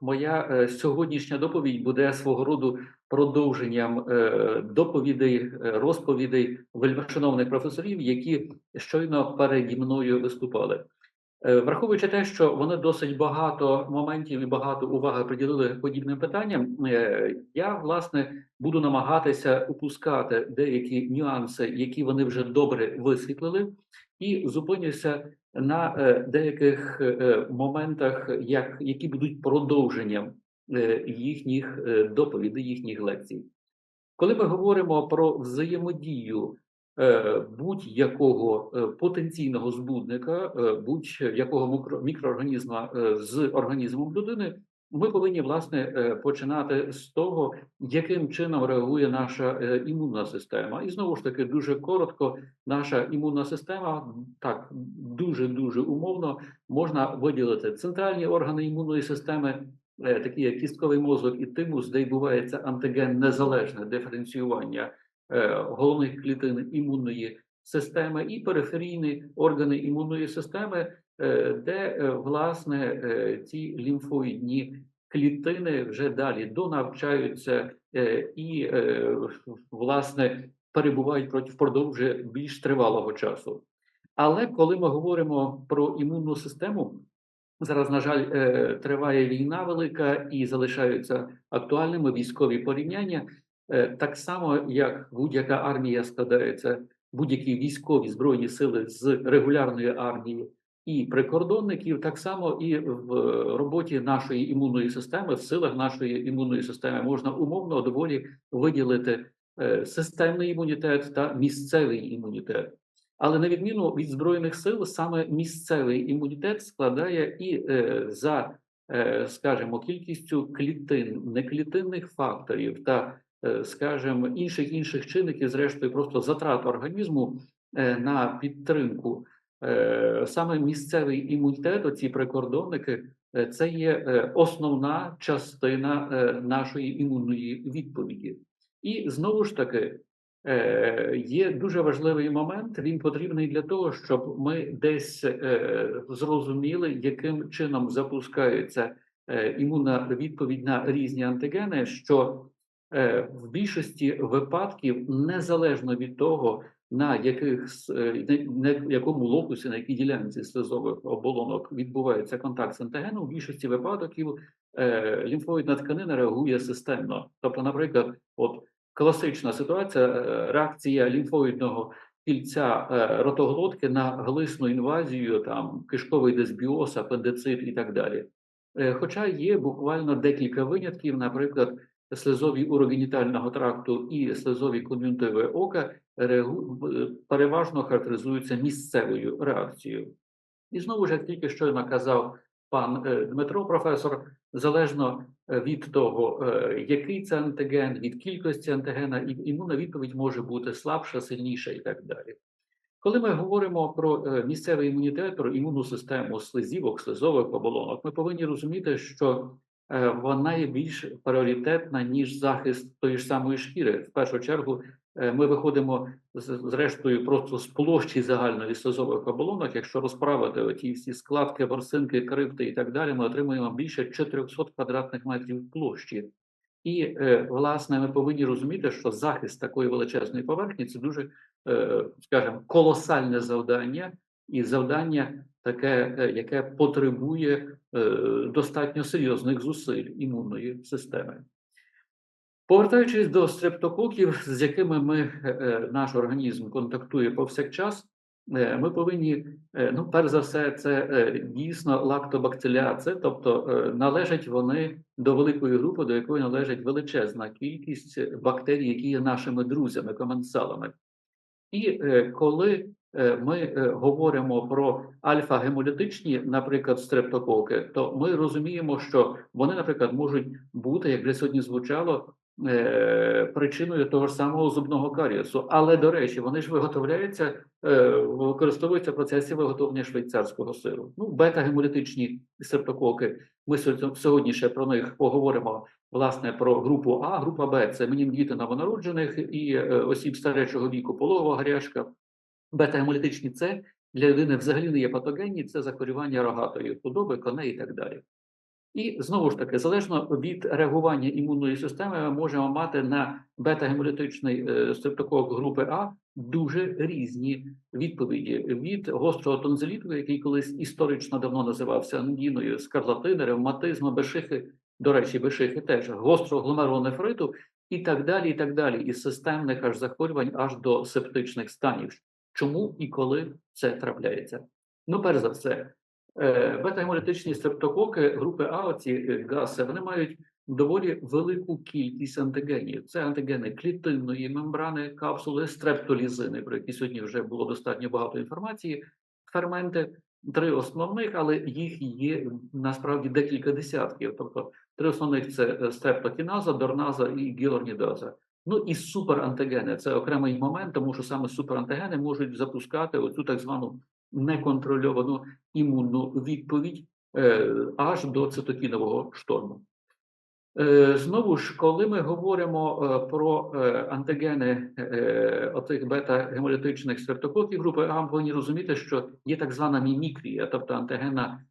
моя е, сьогоднішня доповідь буде свого роду продовженням е, доповідей, е, розповідей вельмишановних професорів, які щойно переді мною виступали. Враховуючи те, що вони досить багато моментів і багато уваги приділили подібним питанням, я власне буду намагатися упускати деякі нюанси, які вони вже добре висвітлили, і зупинюся на е, деяких е, моментах, як, які будуть продовженням е, їхніх е, доповідей, їхніх лекцій. Коли ми говоримо про взаємодію е, будь-якого е, потенційного збудника, е, будь-якого мікро- мікроорганізма е, з організмом людини, ми повинні власне е, починати з того, яким чином реагує наша е, імунна система. І знову ж таки, дуже коротко, наша імунна система так дуже дуже умовно можна виділити центральні органи імунної системи, е, такі як кістковий мозок і тимус, де відбувається антиген незалежне диференціювання головних клітин імунної системи, і периферійні органи імунної системи, де е, власне е, ці лімфоїдні клітини вже далі донавчаються е, і е, власне перебувають впродовж більш тривалого часу. Але коли ми говоримо про імунну систему, зараз, на жаль, е, триває війна велика і залишаються актуальними військові порівняння. Е, Так само, як будь-яка армія складається, будь-які військові збройні сили з регулярної армії і прикордонників, так само і в роботі нашої імунної системи, в силах нашої імунної системи можна умовно доволі виділити е, системний імунітет та місцевий імунітет. Але на відміну від збройних сил, саме місцевий імунітет складає і е, за, е, скажімо, кількістю клітин, неклітинних факторів та, скажімо, інших інших чинників, зрештою, просто затрат організму на підтримку. Е, саме місцевий імунітет, оці прикордонники, е, це є е, основна частина нашої імунної відповіді. І знову ж таки, Є дуже важливий момент. Він потрібний для того, щоб ми десь зрозуміли, яким чином запускається імунна відповідь на різні антигени, що в більшості випадків, незалежно від того, на яких е, на якому локусі, на якій ділянці слизових оболонок відбувається контакт з антигеном, в більшості випадків е, лімфоїдна тканина реагує системно. Тобто, наприклад, от класична ситуація е, реакція лімфоїдного кільця е, ротоглотки на глисну інвазію, там кишковий дисбіоз, апендицит і так далі. Е, Хоча є буквально декілька винятків, наприклад, слизові урогенітального тракту і слизові кон'юнктиви ока переважно характеризуються місцевою реакцією. І знову ж, як тільки що наказав пан е, Дмитро, професор, залежно е, від того, е, який це антиген, від кількості антигена, імунна відповідь може бути слабша, сильніша і так далі. Коли ми говоримо про місцевий імунітет, про імунну систему слизівок, слизових оболонок, ми повинні розуміти, що вона є більш пріоритетна, ніж захист тої ж самої шкіри. В першу чергу е, ми виходимо зрештою просто з площі загальної слизових оболонок. Якщо розправити оті всі складки, ворсинки, крипти і так далі, ми отримуємо більше 400 квадратних метрів площі. І, е, власне, ми повинні розуміти, що захист такої величезної поверхні це дуже, е, скажімо, колосальне завдання, і завдання таке, е, яке потребує е, достатньо серйозних зусиль імунної системи. Повертаючись до стрептококів, з якими ми, е, наш організм контактує повсякчас, ми повинні, ну, перш за все, це дійсно лактобактеріація, тобто належать вони до великої групи, до якої належить величезна кількість бактерій, які є нашими друзями, коменсалами. І коли ми е, говоримо про альфа-гемолітичні, наприклад, стрептококи, то ми розуміємо, що вони, наприклад, можуть бути, як вже сьогодні звучало, е, причиною того ж самого зубного карієсу. Але, до речі, вони ж виготовляються, е, використовуються в процесі виготовлення швейцарського сиру. Ну, бета-гемолітичні стрептококи, ми сьогодні- ще про них поговоримо власне про групу А, група Б це менінгіти новонароджених і е, осіб старечого віку, пологова гарячка. Бета-гемолітичні С для людини взагалі не є патогенні, це захворювання рогатої худоби, коней і так далі. І знову ж таки, залежно від реагування імунної системи, ми можемо мати на бета-гемолітичний е, стрептокок групи А дуже різні відповіді від гострого тонзиліту, який колись історично давно називався ангіною, скарлатини, ревматизму, бешихи, до речі, бешихи теж гострого гломерулонефриту і так далі, і так далі, із системних аж захворювань аж до септичних станів. Чому і коли це трапляється? Ну, перш за все, е, бета-гемолітичні стрептококи групи А, оці е, гаси, вони мають доволі велику кількість антигенів. Це антигени клітинної мембрани, капсули, стрептолізини, про які сьогодні вже було достатньо багато інформації. Ферменти три основних, але їх є насправді декілька десятків. Тобто три основних це е, стрептокіназа, дорназа і гіорнідаза. Ну і суперантигени це окремий момент, тому що саме суперантигени можуть запускати оцю так звану неконтрольовану імунну відповідь е, аж до цитокінового шторму. Е, Знову ж, коли ми говоримо е, про антигени оцих бета-гемолітичних стрептококів групи А, повинні розуміти, що є так звана мімікрія, тобто антигенна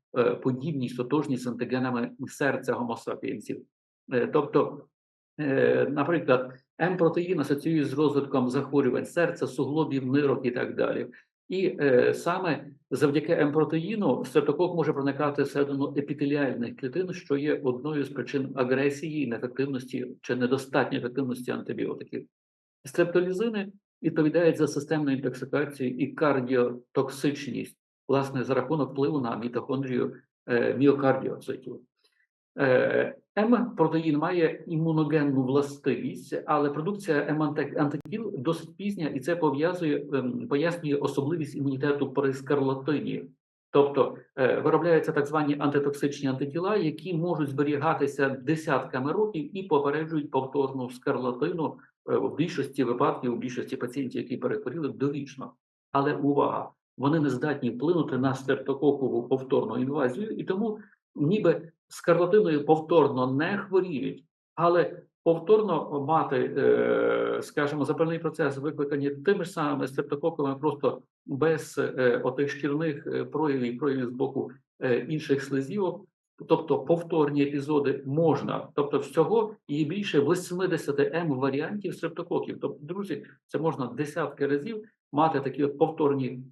подібність, тотожність з антигенами серця гомосапіенсів. Е, Тобто, наприклад, М-протеїн асоціює з розвитком захворювань серця, суглобів, нирок і так далі. І е, саме завдяки М-протеїну стрептокок може проникати всередину епітеліальних клітин, що є одною з причин агресії, неефективності чи недостатньої ефективності антибіотиків. Стрептолізини відповідають за системну інтоксикацію і кардіотоксичність, власне, за рахунок впливу на мітохондрію е, міокардіоцитів. Е, М-протеїн має імуногенну властивість, але продукція М-антитіл досить пізня, і це пов'язує ем, пояснює особливість імунітету при скарлатині. Тобто е, виробляються так звані антитоксичні антитіла, які можуть зберігатися десятками років і попереджують повторну скарлатину е, в більшості випадків, у більшості пацієнтів, які перехворіли довічно. Але увага, вони не здатні вплинути на стрептококову повторну інвазію, і тому ніби скарлатиною повторно не хворіють, але повторно мати, е, скажімо, запальний процес викликані тими ж самими стрептококами, просто без е, отих шкірних е, проявів, проявів з боку інших слизівок. Тобто повторні епізоди можна, тобто всього є більше 80 М варіантів стрептококів. Тобто, друзі, це можна десятки разів мати такі от повторні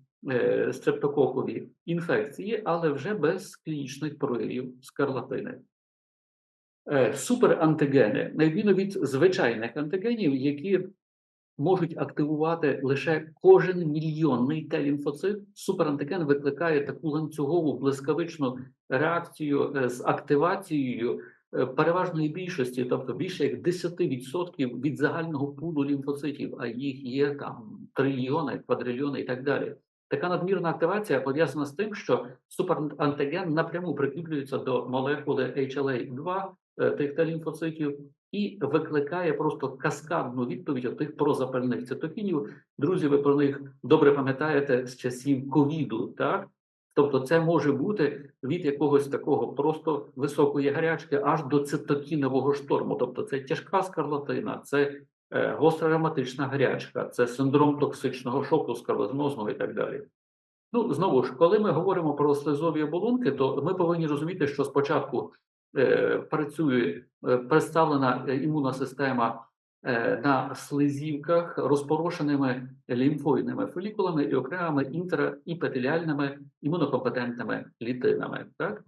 стрептококові інфекції, але вже без клінічних проявів скарлатини. Е, суперантигени, на відміну від звичайних антигенів, які можуть активувати лише кожен мільйонний Т-лімфоцит, суперантиген викликає таку ланцюгову блискавичну реакцію е, з активацією е, переважної більшості, тобто більше як 10% від загального пулу лімфоцитів, а їх є там трильйони, квадрильйони і так далі. Така надмірна активація пов'язана з тим, що суперантиген напряму прикріплюється до молекули HLA-2 е, тих Т-лімфоцитів і викликає просто каскадну відповідь тих прозапальних цитокінів. Друзі, ви про них добре пам'ятаєте з часів ковіду, так? Тобто, це може бути від якогось такого просто високої гарячки аж до цитокінового шторму. Тобто, це тяжка скарлатина, це гостра ревматична гарячка, це синдром токсичного шоку, скарлатинозного і так далі. Ну, знову ж, коли ми говоримо про слизові оболонки, то ми повинні розуміти, що спочатку е, працює е, представлена е, імунна система е, на слизівках розпорошеними лімфоїдними фолікулами і окремими інтраіпетеліальними імунокомпетентними клітинами. Так?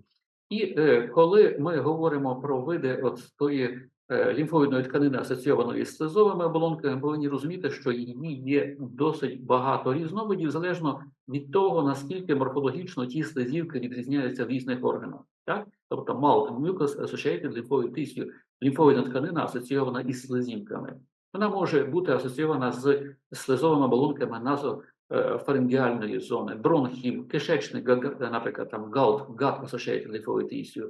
І е, коли ми говоримо про види от тої е, лімфоїдної тканини, асоційованої з слизовими оболонками, ми повинні розуміти, що її є досить багато різновидів, залежно від того, наскільки морфологічно ті слизівки відрізняються в різних органах. Так? Тобто malt mucus associated lymphoid tissue, лімфоїдна тканина асоційована із слизівками. Вона може бути асоційована з слизовими оболонками назофарингіальної зони, бронхів, кишечник, га- наприклад, там галт, gut associated lymphoid tissue, е,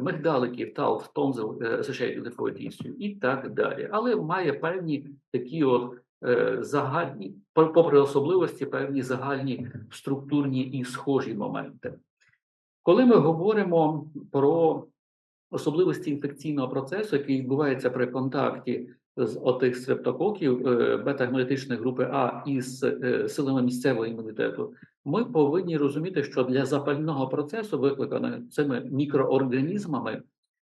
мигдаликів, талф, тонзил е, associated tissue і так далі. Але має певні такі от е, загальні, попри особливості, певні загальні структурні і схожі моменти. Коли ми говоримо про особливості інфекційного процесу, який відбувається при контакті з отих стрептококів е, бета-гемолітичної групи А із е, силами місцевого імунітету, ми повинні розуміти, що для запального процесу, викликаного цими мікроорганізмами,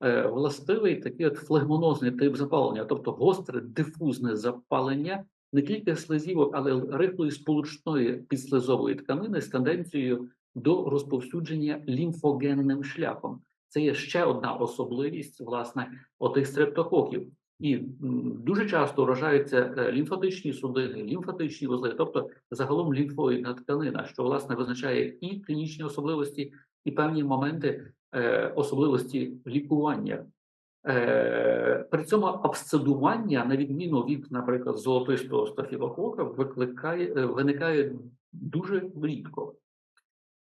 е, властивий такий от флегмонозний тип запалення, тобто гостре дифузне запалення не тільки слизівок, але й рихлої сполучної підслизової тканини з тенденцією до розповсюдження лімфогенним шляхом. Це є ще одна особливість власне отих стрептококів. І дуже часто вражаються е, лімфатичні судини, лімфатичні вузли, тобто загалом лімфоїдна тканина, що власне визначає і клінічні особливості, і певні моменти е, особливості лікування. Е, при цьому абсцедування, на відміну від, наприклад, золотистого стафілокока, викликає, виникає дуже рідко.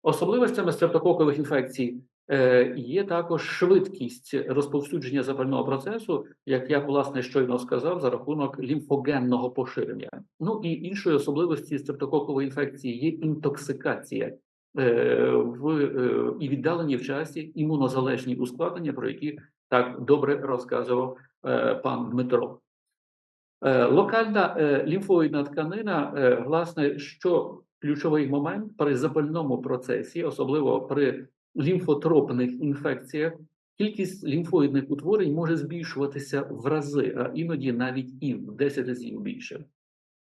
Особливостями стрептококових інфекцій є також швидкість розповсюдження запального процесу, як я власне щойно сказав, за рахунок лімфогенного поширення. Ну і іншою особливості стрептококової інфекції є інтоксикація е, в е, і віддалені в часі імунозалежні ускладнення, про які так добре розказував е, пан Дмитро. Е, Локальна е, лімфоїдна тканина, е, власне, що ключовий момент при запальному процесі, особливо при лімфотропних інфекціях, кількість лімфоїдних утворень може збільшуватися в рази, а іноді навіть і в 10 разів більше.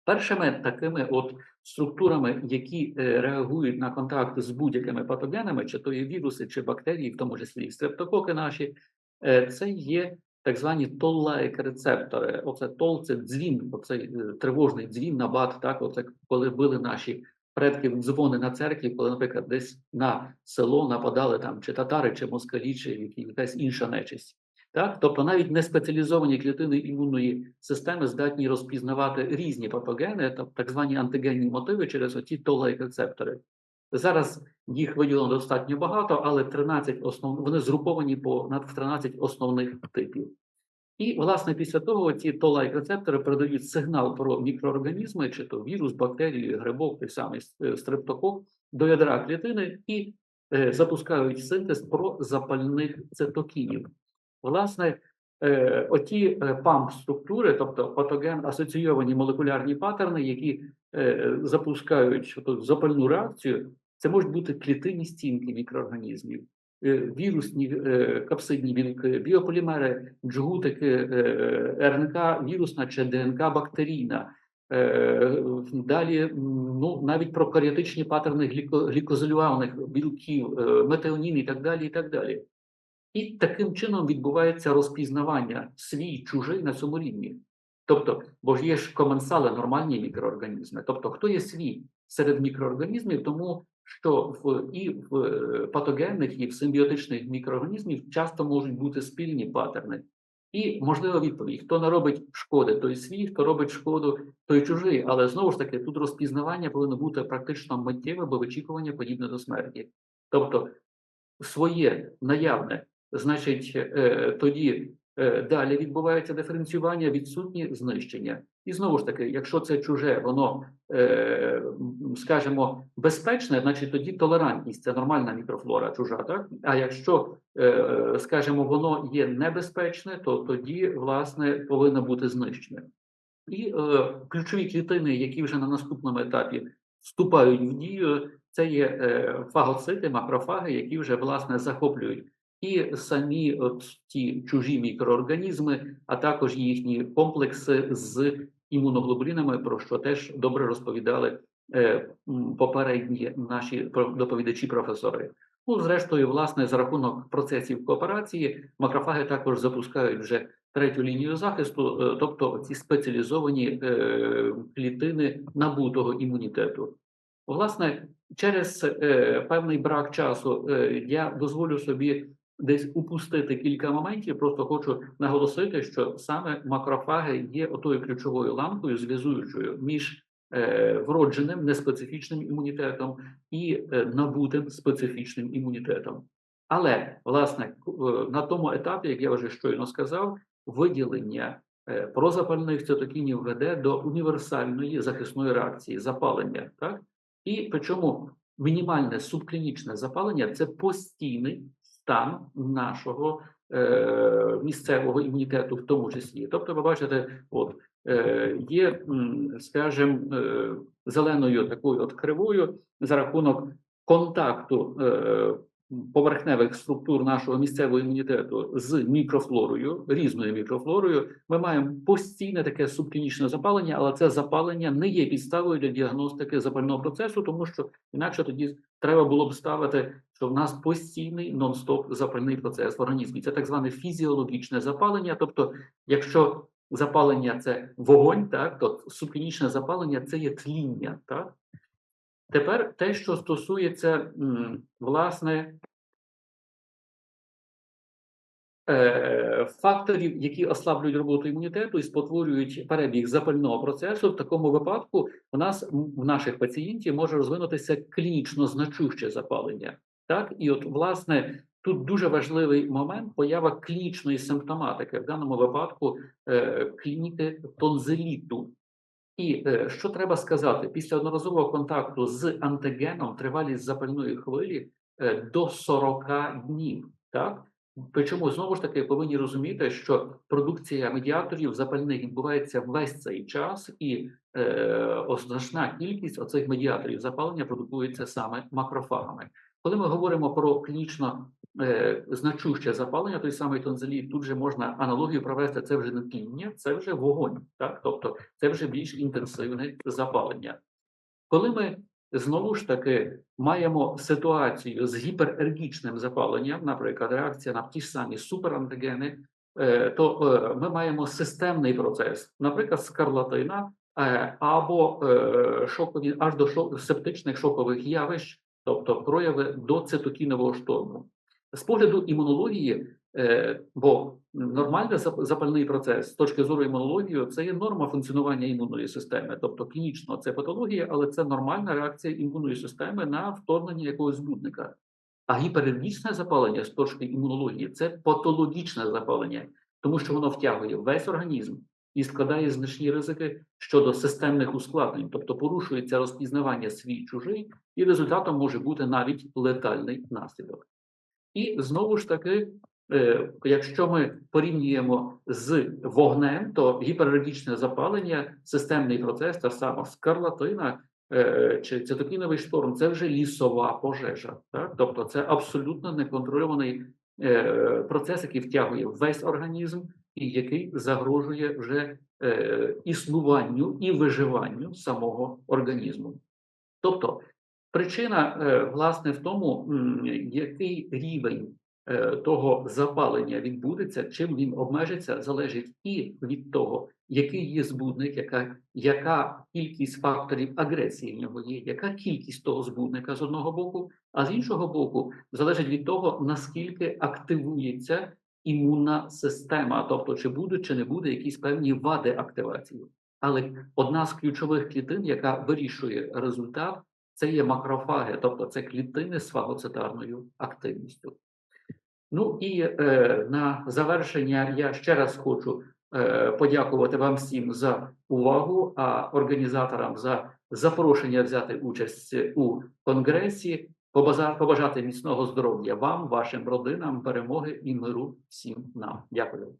Першими такими от структурами, які е, реагують на контакт з будь-якими патогенами, чи то є віруси, чи бактерії, в тому числі і стрептококи наші, е, це є так звані toll-like рецептори. Оце тол це дзвін, оцей е, тривожний дзвін на бат, так, оце коли били наші предки в дзвони на церкві, коли, наприклад, десь на село нападали там чи татари, чи москалі, чи якась інша нечисть. Так, тобто навіть не спеціалізовані клітини імунної системи здатні розпізнавати різні патогени, так звані антигенні мотиви через оті toll-like рецептори. Зараз їх виділено достатньо багато, але 13 основ... вони згруповані по в 13 основних типів. І, власне, після того ці toll-like рецептори передають сигнал про мікроорганізми, чи то вірус, бактерію, грибок, той самий е, стрептокок, до ядра клітини і е, запускають синтез прозапальних цитокінів. Власне, е, оті е, памп-структури, тобто патоген асоційовані молекулярні паттерни, які е, запускають запальну реакцію, це можуть бути клітинні стінки мікроорганізмів, вірусні е, капсидні біополімери, джгутики, е, РНК, вірусна чи ДНК бактерійна. Е, Далі ну, навіть прокаріотичні паттерни гліко- глікозилюваних білків, е, метеонін і так далі. І так далі. І таким чином відбувається розпізнавання свій чужий на цьому рівні. Тобто, бо ж є ж коменсали нормальні мікроорганізми. Тобто, хто є свій серед мікроорганізмів, тому що в і в е, патогенних, і в симбіотичних мікроорганізмів часто можуть бути спільні паттерни. І можлива відповідь: хто не робить шкоди, той свій, хто робить шкоду, той чужий. Але знову ж таки, тут розпізнавання повинно бути практично миттєве, бо вичікування подібне до смерті. Тобто, своє наявне, значить, е, тоді далі відбувається диференціювання, відсутні знищення. І знову ж таки, якщо це чуже, воно, е, скажімо, безпечне, значить тоді толерантність це нормальна мікрофлора чужа, так? А якщо, е, скажімо, воно є небезпечне, то тоді, власне, повинно бути знищене. І е, ключові клітини, які вже на наступному етапі вступають в дію, це є е, фагоцити, макрофаги, які вже власне захоплюють і самі ті чужі мікроорганізми, а також їхні комплекси з імуноглобулінами, про що теж добре розповідали е, попередні наші про- доповідачі професори. Ну, зрештою, власне, за рахунок процесів кооперації, макрофаги також запускають вже третю лінію захисту, е, тобто ці спеціалізовані е, клітини набутого імунітету. Власне, через певний брак часу я дозволю собі десь упустити кілька моментів. Просто хочу наголосити, що саме макрофаги є отою ключовою ламкою, зв'язуючою між е, вродженим неспецифічним імунітетом і е, набутим специфічним імунітетом. Але власне е, на тому етапі, як я вже щойно сказав, виділення прозапальних цитокінів веде до універсальної захисної реакції запалення. Так? І причому мінімальне субклінічне запалення це постійний стан нашого е, місцевого імунітету, в тому числі. Тобто, ви бачите, от е, є, скажімо, е, зеленою такою от кривою за рахунок контакту е, поверхневих структур нашого місцевого імунітету з мікрофлорою, різною мікрофлорою, ми маємо постійне таке субклінічне запалення, але це запалення не є підставою для діагностики запального процесу, тому що інакше тоді треба було б ставити, що в нас постійний нон-стоп запальний процес в організмі. Це так зване фізіологічне запалення. Тобто, якщо запалення це вогонь, так то субклінічне запалення це є тління. Так? Тепер те, що стосується власне е, факторів, які ослаблюють роботу імунітету і спотворюють перебіг запального процесу, в такому випадку у нас в наших пацієнтів може розвинутися клінічно значуще запалення. Так, і от власне тут дуже важливий момент поява клінічної симптоматики, в даному випадку е, клініки тонзиліту. І е, що треба сказати, після одноразового контакту з антигеном тривалість запальної хвилі е, до 40 днів. Так? Причому знову ж таки повинні розуміти, що продукція медіаторів запальних відбувається весь цей час, і е, значна кількість оцих медіаторів запалення продукується саме макрофагами. Коли ми говоримо про клінічно е, значуще запалення, той самий тонзиліт, тут же можна аналогію провести. Це вже не тління, це вже вогонь, так тобто це вже більш інтенсивне запалення. Коли ми знову ж таки маємо ситуацію з гіперергічним запаленням, наприклад, реакція на ті ж самі суперантигени, е, то е, ми маємо системний процес, наприклад, скарлатина е, або е, шокові аж до шо- септичних шокових явищ, тобто прояви до цитокінового шторму. З погляду імунології, е, бо нормальний запальний процес з точки зору імунології це є норма функціонування імунної системи, тобто клінічно це патологія, але це нормальна реакція імунної системи на вторгнення якогось збудника. А гіперергічне запалення з точки імунології це патологічне запалення, тому що воно втягує весь організм і складає значні ризики щодо системних ускладнень, тобто порушується розпізнавання свій чужий, і результатом може бути навіть летальний наслідок. І знову ж таки, е, якщо ми порівнюємо з вогнем, то гіперергічне запалення, системний процес, та сама скарлатина е, чи цитокіновий шторм це вже лісова пожежа. Так? Тобто це абсолютно неконтрольований е, процес, який втягує весь організм і який загрожує вже е, існуванню і виживанню самого організму. Тобто Причина, е, власне, в тому, м, який рівень е, того запалення відбудеться, чим він обмежиться, залежить і від того, який є збудник, яка, яка кількість факторів агресії в нього є, яка кількість того збудника з одного боку, а з іншого боку, залежить від того, наскільки активується імунна система, тобто чи будуть чи не буде якісь певні вади активації. Але одна з ключових клітин, яка вирішує результат, це є макрофаги, тобто це клітини з фагоцитарною активністю. Ну і е, на завершення я ще раз хочу е, подякувати вам всім за увагу, а організаторам за запрошення взяти участь у конгресі, побажати міцного здоров'я вам, вашим родинам, перемоги і миру всім нам. Дякую.